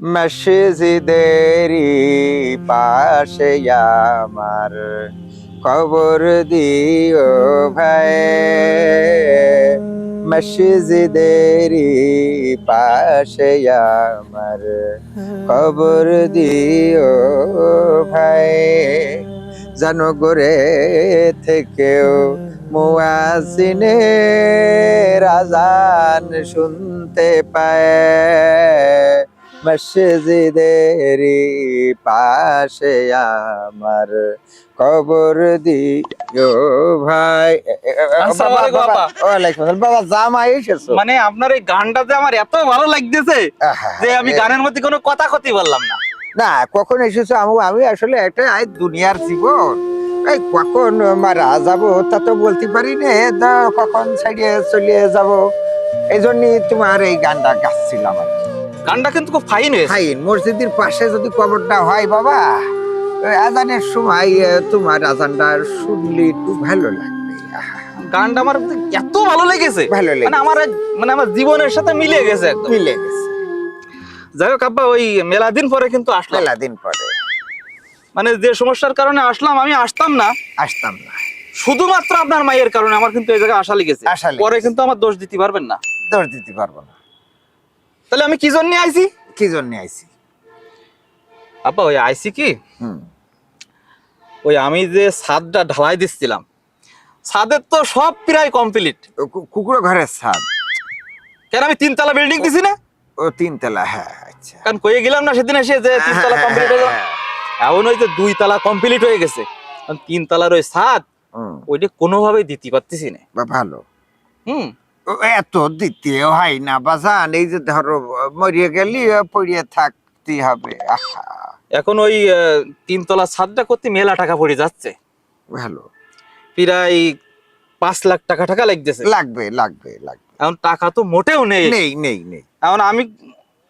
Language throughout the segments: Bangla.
মসজিদেরি পাশে আমার খবর দিও ভাই। মসজিদেরি পাশে আমার খবর দিও ভাই। জানো গোরে থেকেও মুয়াজিনে রাজান শুনতে পায়। মসজিদেরি পাশে আমার কবর দিও ভাই। বাবা জামাই এসেছ। মানে আপনার এই গানটাতে আমার এত ভালো লাগতেছে যে আমি গানের মধ্যে কোনো কথা ক্ষতি বললাম না। না কখন এসেছ? আমি আমি আসলে একটা দুনিয়ার জীবন। এই কখন মারা যাব তা তো বলতে পারি না। কখন ছাড়িয়ে চলিয়ে যাব। এই জন্যই তোমার এই গানটা গাচ্ছিলাম আর। গানটা কিন্তু খুব ফাইন হয়েছে ফাইন। মসজিদের পাশে যদি কবরটা হয় বাবা আজানের সময় তোমার আজানটা শুনলে একটু ভালো লাগবে। গানটা আমার এত ভালো লেগেছে। ভালো মানে আমার মানে আমার জীবনের সাথে মিলে গেছে একদম। মিলে গেছে। যাই হোক আব্বা ওই মেলা দিন পরে কিন্তু আসলাম। মেলা দিন পরে। মানে যে সমস্যার কারণে আসলাম আমি আসতাম না। আসতাম না। শুধুমাত্র আপনার মায়ের কারণে আমার কিন্তু এই জায়গায় আসা লেগেছে। পরে কিন্তু আমার দোষ দিতে পারবেন না। দোষ দিতে পারব না। তাহলে আমি কি জন্য আইছি? কি জন্য আইছি? আপা ওই আইছি কি? ওই আমি যে ছাদটা ঢালাই দিচ্ছিলাম ছাদের তো সব প্রায় কমপ্লিট কুকুরো ঘরের ছাদ। কেন আমি তিনতলা বিল্ডিং দিছি না? ও তিনতলা হ্যাঁ আচ্ছা। কারণ কয়ে গেলাম না সেদিন এসে যে তিনতলা কমপ্লিট হয়ে গেল। এখন ওই যে দুই তলা কমপ্লিট হয়ে গেছে। তিন তলার ওই ছাদ ওইটা কোনোভাবেই দিতে পারতেছি না। বা ভালো। হুম। এত দ্বিতীয় হয় না বাজান এই যে ধরো মরিয়ে গেলি পড়িয়ে থাকতে হবে এখন ওই তিনতলা ছাদটা করতে মেলা টাকা পড়ে যাচ্ছে। ভালো। প্রায় পাঁচ লাখ টাকা টাকা লাগতেছে। লাগবে লাগবে লাগবে। এখন টাকা তো মোটেও নেই। নেই নেই নেই। এখন আমি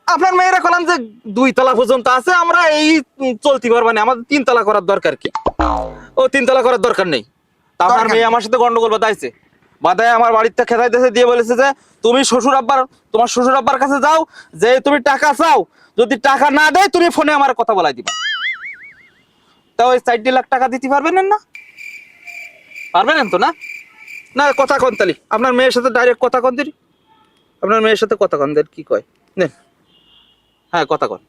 আপনার মেয়েরা কলাম যে দুই তলা পর্যন্ত আছে আমরা এই চলতে পারব না আমাদের তিন তলা করার দরকার কি? ও তিন তলা করার দরকার নেই। আপনার মেয়ে আমার সাথে গন্ডগোল বাদাইছে বাদায় আমার বাড়িতে খেতাইতেছে দিয়ে বলেছে যে, তুমি শ্বশুর আব্বার, তোমার শ্বশুর আব্বার কাছে যাও, যে তুমি টাকা চাও, যদি টাকা না দেয়, তুমি ফোনে আমার কথা বলাই দিবা। তা ওই চারটি লাখ টাকা দিতে পারবেন না? পারবেন তো না? না, কথা কন তালি আপনার মেয়ের সাথে ডাইরেক্ট কথা কন দিলি আপনার মেয়ের সাথে কথা কন, দেন কি কয়। নেন। হ্যাঁ কথা কন।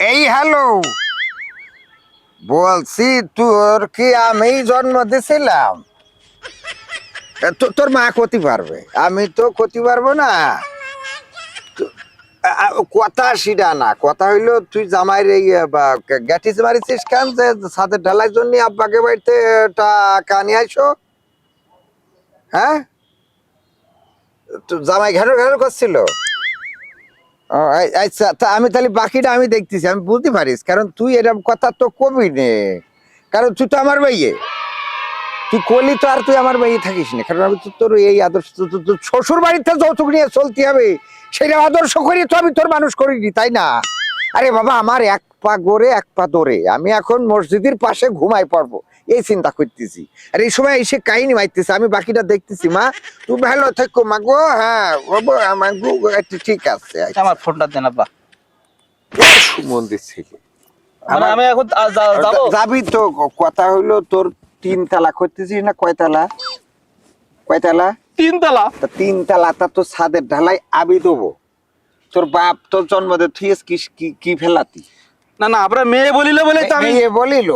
এই হ্যালো, বলছি তোর কি আমি জন্ম দিছিলাম? তোর মা ক্ষতি পারবে। আমি তো ক্ষতি পারব না। কথা সেটা না। কথা হইল তুই জামাই রে গ্যাটিস মারিছিস কেন যে ছাদের ঢালাই জন্য আব্বাকে বাড়িতে টাকা নিয়ে আইসো? হ্যাঁ? জামাই ঘেরো ঘেরো করছিল। আচ্ছা তা আমি তাহলে বাকিটা আমি দেখতেছি। আমি বুঝতে পারিস, কারণ তুই এরকম কথা তো কবি নে। কারণ তুই তো আমার ভাইয়ে। তুই কলি তো আর তুই আমার ভাইয়ে থাকিস না। কারণ আমি তো তোর এই আদর্শ তোর শ্বশুর বাড়িতে যৌতুক নিয়ে চলতে হবে সেটা আদর্শ করি তো আমি তোর মানুষ করিনি তাই না? আরে বাবা আমার এক পা গড়ে এক পা দৌড়ে। আমি এখন মসজিদের পাশে ঘুমাই পড়ব এই চিন্তা করতেছি। আর এই সময় এসে কাহিনী মাইতেছে আমি বাকিটা দেখতেছি মা। তুই ভালো থেকো মা গো হ্যাঁ বাবু, আমার ঠিক আছে আচ্ছা। আমার ফোনটা দেন আব্বা। মন্দির থেকে মানে আমি এখন যাব? যাবি তো কথা হইল তোর তিন তালা করতেছিস না কয় তালা? কয় তালা? তিনতলা তা তিন তালা তা তো ছাদের ঢালাই আবি দেবো। তোর বাপ তোর তুই কি কি- ফেলাতি? না না আপনার মেয়ে বলিলে বলে তো আমি মেয়ে বলিল?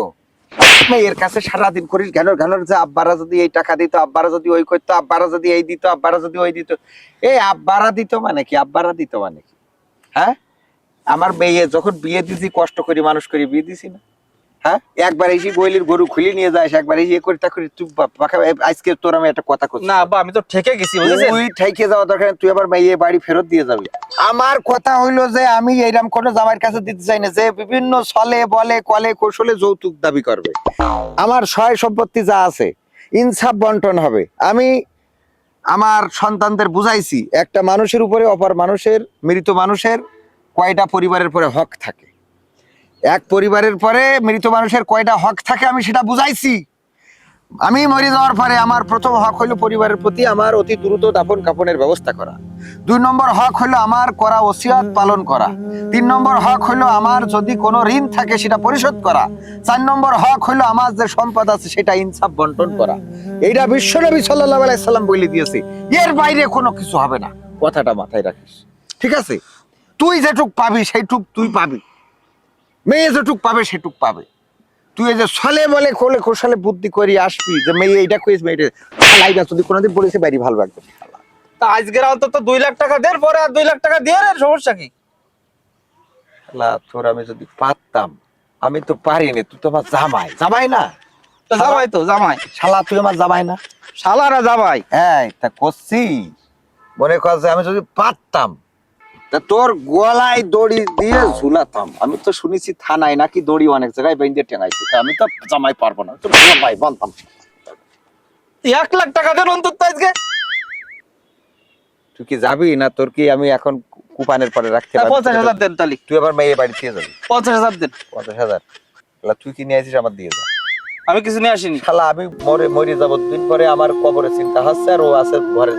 মেয়ের কাছে সারাদিন করিস ঘ্যান ঘ্যানোর যে আব্বারা যদি এই টাকা দিত আব্বারা যদি ওই করতো আব্বারা যদি এই দিত আব্বারা যদি ওই দিত। এই আব্বারা দিত মানে কি? আব্বারা দিত মানে কি? হ্যাঁ? আমার মেয়ে যখন বিয়ে দিছি কষ্ট করি মানুষ করি বিয়ে দিছি না। হ্যাঁ? একবার এসে গইলির গরু খুলে নিয়ে যাস একবার এই করি তা করি তুই আজকে তোর আমি একটা কথা করছি না আব্বা আমি তো ঠেকে গেছি তুই ঠাইকে যাওয়া দরকার তুই আবার মেয়ে বাড়ি ফেরত দিয়ে যাবি। আমার কথা হইল যে আমি এইরকম কোনো জামাইয়ের কাছে দিতে চাই না যে বিভিন্ন ছলে বলে কলে কৌশলে যৌতুক দাবি করবে। আমার সহায় সম্পত্তি যা আছে ইনসাফ বন্টন হবে। আমি আমার সন্তানদের বুঝাইছি একটা মানুষের উপরে অপর মানুষের মৃত মানুষের কয়টা পরিবারের পরে হক থাকে। এক পরিবারের পরে মৃত মানুষের কয়টা হক থাকে আমি সেটা বুঝাইছি। আমি মরে যাওয়ার পরে আমার প্রথম হক হইল পরিবারের প্রতি আমার অতি দ্রুত দাপন কাপনের ব্যবস্থা করা। দুই নম্বর হক হলো আমার করা ওসিয়াত পালন করা। তিন নম্বর হক হলো আমার যদি কোনো ঋণ থাকে সেটা পরিশোধ করা। চার নম্বর হক হলো আমার যে সম্পদ আছে সেটা ইনসাফ বন্টন করা। এইটা বিশ্বনবী সাল্লাহ আলাইসাল্লাম বলে দিয়েছে। এর বাইরে কোনো কিছু হবে না। কথাটা মাথায় রাখিস। ঠিক আছে? তুই যেটুক পাবি সেইটুক তুই পাবি। মেয়ে যেটুক পাবে সেটুক পাবে। তুই এই যে ছলে বলে কোলে কোশালে বুদ্ধি করি আসবি যে মেয়ে এইটা কইস মেয়ে লাইগা যদি কোনোদিন বলেছে বাইরে ভালো লাগবে তা আজকের অন্তত দুই লাখ টাকা দেন পরে আর দুই লাখ টাকা দিয়ে সমস্যা কি? শালা, তোর আমি যদি পারতাম আমি তো পারিনি তুই তো আমার জামাই। জামাই না? তা জামাই তো জামাই। শালা তুই আমার জামাই না? শালারা জামাই। হ্যাঁ তা করছি। মনে কর যে আমি যদি পারতাম তা তোর গলায় দড়ি দিয়ে ঝুলাতাম। আমি তো শুনেছি থানায় নাকি দড়ি অনেক জায়গায় বেঁধে টেঙাইছে। আমি তো জামাই পারব না তো জামাই বানতাম। এক লাখ টাকা দেন অন্তত আজকে। তুই কি যাবি না তোর কি আমি এখন কুপানের পরে রাখতে হ্যাঁ, পারব? পঞ্চাশ হাজার দেন তালি। তুই আবার মেয়ে বাড়ি থেকে যাবি। পঞ্চাশ হাজার দেন। পঞ্চাশ হাজার। তুই কি নিয়ে আসিস আমার দিয়ে যা। আমি কিছু নিয়ে আসিনি। শালা আমি মরে মরে যাব দিন পরে আমার কবরে চিন্তা হচ্ছে আর ও আছে ঘরে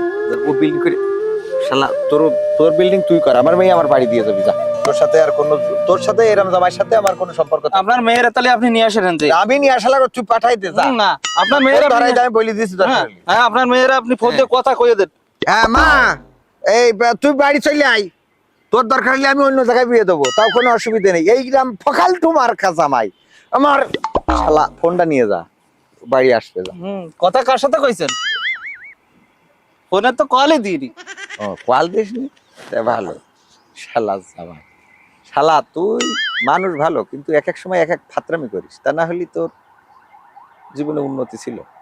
ও বিল্ডিং করে শালা তোর তোর বিল্ডিং তুই কর আমার মেয়ে আমার বাড়ি দিয়ে যাবি যা। তোর সাথে আর কোনো তোর সাথে এরম জামাইয়ের সাথে আমার কোনো সম্পর্ক আপনার মেয়েরা তাহলে আপনি নিয়ে আসেন যে আমি নিয়ে আসালা তুই পাঠাই দে যা। না আপনার মেয়েরা ধরাই আপনি- দে, আমি বলে দিয়েছি তোর হ্যাঁ, হ্যাঁ আপনার মেয়েরা আপনি ফোন দিয়ে কথা কইয়ে দেন। হ্যাঁ মা এই বা- তুই বাড়ি চলে আই তোর দরকার হলে আমি অন্য জায়গায় বিয়ে দেবো তাও কোনো অসুবিধা নেই। এই গ্রাম ফকাল তোমার জামাই। আমার শালা ফোনটা নিয়ে যা বাড়ি আসবে যা। হুম কথা কার সাথে কইছেন? ফোনে তো কলই দিইনি। ও কোয়াল দিস নি ভালো। শালা জামা শালা, তুই মানুষ ভালো, কিন্তু এক এক সময় এক এক ফাতরামি করিস। তা না হলে তোর জীবনে উন্নতি ছিল।